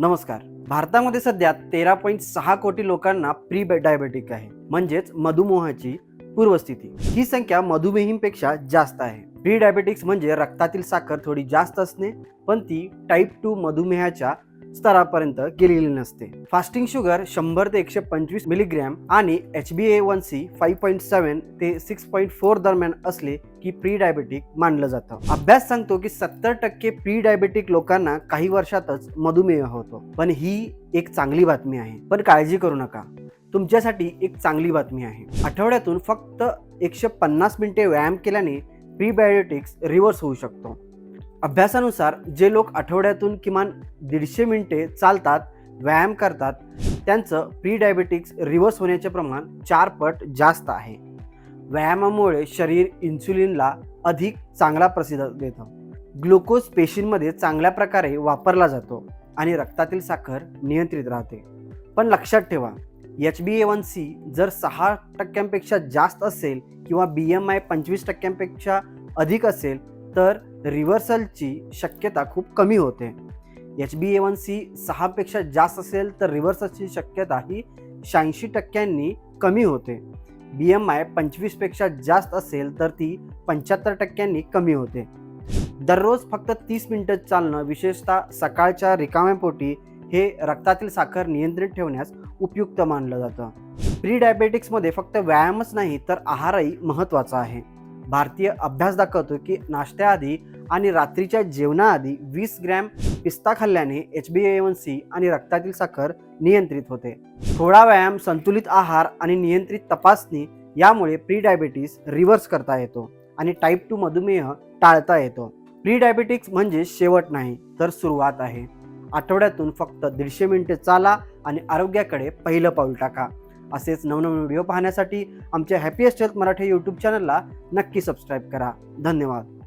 नमस्कार. भारतामध्ये सध्या तेरा पॉईंट सहा कोटी लोकांना प्री डायबेटिक आहे. म्हणजेच मधुमेहाची पूर्वस्थिती. ही संख्या मधुमेहींपेक्षा जास्त आहे. प्री डायबेटिक्स म्हणजे रक्तातील साखर थोडी जास्त असणे पण ती टाईप टू मधुमेहाच्या स्तरापर्यंत गेलेली नसते. फास्टिंग शुगर शंभर ते एकशे पंचवीस मिलीग्रॅम आणि H B A one C five point seven ते सिक्स पॉईंट फोर दरम्यान असले की प्री डायबेटिक मानलं जातं. अभ्यास सांगतो की सत्तर टक्के प्री डायबेटिक लोकांना काही वर्षातच मधुमेह होतो. पण ही एक चांगली बातमी आहे. पण काळजी करू नका. तुमच्यासाठी एक चांगली बातमी आहे. आठवड्यातून फक्त एकशे पन्नास मिनिटे व्यायाम केल्याने प्रीबायोटिक्स रिव्हर्स होऊ शकतो. अभ्यासानुसार जे लोक आठवड्यातून किमान दीडशे मिनिटे चालतात व्यायाम करतात त्यांचं प्री डायबेटिक्स रिव्हर्स होण्याचे प्रमाण चार पट जास्त आहे. व्यायामामुळे शरीर इन्सुलिनला अधिक चांगला प्रसिद्ध देतं. ग्लुकोज पेशींमध्ये चांगल्या प्रकारे वापरला जातो आणि रक्तातील साखर नियंत्रित राहते. पण लक्षात ठेवा H B A one C जर सहा टक्क्यांपेक्षा जास्त असेल किंवा बी एम आय पंचवीस टक्क्यांपेक्षा अधिक असेल तर रिव्हर्सलची शक्यता खूप कमी होते. H B A one C सहापेक्षा जास्त असेल तर रिव्हर्सलची शक्यता ही शहाऐंशी टक्क्यांनी कमी होते. बी एम आय पंचवीसपेक्षा जास्त असेल तर ती पंच्याहत्तर टक्क्यांनी कमी होते. दररोज फक्त तीस मिनटं चालणं विशेषतः सकाळच्या रिकाम्यापोटी हे रक्तातील साखर नियंत्रित ठेवण्यास उपयुक्त मानलं जातं. प्री डायबेटिक्समध्ये फक्त व्यायामच नाही तर आहारही महत्त्वाचा आहे. भारतीय अभ्यास दाखवतो की नाश्त्याआधी आणि रात्रीच्या जेवणाआधी वीस ग्रॅम पिस्ता खाल्ल्याने H B A one C आणि रक्तातील साखर नियंत्रित होते. थोडा व्यायाम संतुलित आहार आणि नियंत्रित तपासणी यामुळे प्री डायबिटीस रिव्हर्स करता येतो आणि टाईप टू मधुमेह टाळता येतो. प्री डायबिटिक्स म्हणजे शेवट नाही तर सुरुवात आहे. आठवड्यातून फक्त दीडशे मिनिटे चाला आणि आरोग्याकडे पहिलं पाऊल टाका. असेच नवनवीन व्हिडिओ पाहण्यासाठी आमच्या हॅपीएस्ट हेल्थ मराठी यूट्यूब चॅनलला नक्की सबस्क्राईब करा. धन्यवाद.